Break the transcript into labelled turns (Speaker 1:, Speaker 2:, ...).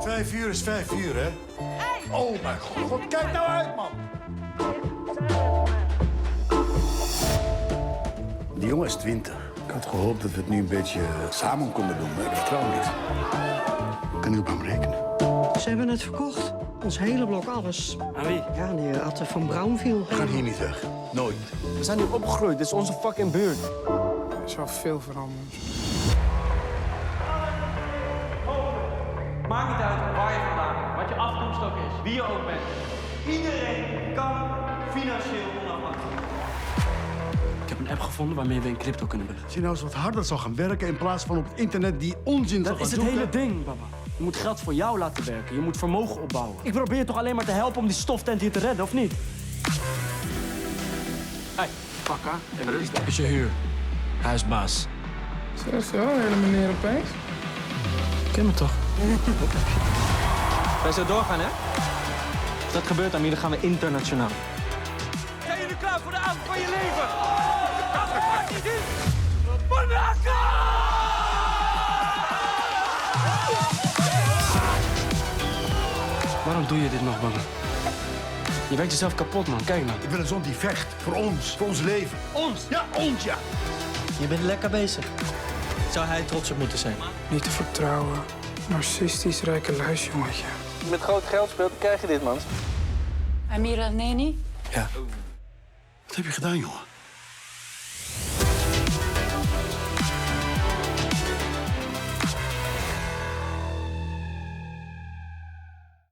Speaker 1: Vijf uur is vijf uur, hè? Oh mijn god, kijk nou uit, man! Die jongen is twintig. Ik had gehoopt dat we het nu een beetje samen konden doen, maar ik vertrouw niet. Kan u op hem rekenen?
Speaker 2: Ze hebben het verkocht. Ons hele blok, alles.
Speaker 3: Aan wie?
Speaker 2: Ja, die had er van Brownfield.
Speaker 1: We gaan hier niet weg. Nooit.
Speaker 3: We zijn hier opgegroeid, dit is onze fucking buurt.
Speaker 4: Er is wel veel veranderd.
Speaker 5: Wie je ook bent. Iedereen kan financieel onafhankelijk.
Speaker 3: Ik heb een app gevonden waarmee we in crypto kunnen beleggen.
Speaker 1: Als je nou eens wat harder zou gaan werken in plaats van op het internet die onzin zou
Speaker 3: Dat is het
Speaker 1: zoeken.
Speaker 3: hele ding, baba. Je moet geld voor jou laten werken. Je moet vermogen opbouwen. Ik probeer je toch alleen maar te helpen om die stoftent hier te redden, of niet? Hé, pakka. Dit is je huur. Huisbaas.
Speaker 4: Zo, zo, hele meneer opeens.
Speaker 3: Ken me toch? Wij zo doorgaan, hè? Dat gebeurt, dan dan gaan we internationaal.
Speaker 5: Zijn jullie klaar voor de avond van je leven? Zien! Monaco!
Speaker 3: Waarom doe je dit nog, baba? Je werkt jezelf kapot, man. Kijk nou.
Speaker 1: Ik wil een zon die vecht. Voor ons. Voor ons leven. Ons? Ja, ons, ja.
Speaker 6: Je bent lekker bezig. Zou hij trots op moeten zijn?
Speaker 4: Niet te vertrouwen. Narcistisch rijke luisjongetje.
Speaker 6: Met groot geld speelt, dan krijg je dit, man.
Speaker 7: Amira Neni?
Speaker 1: Wat heb je gedaan, jongen?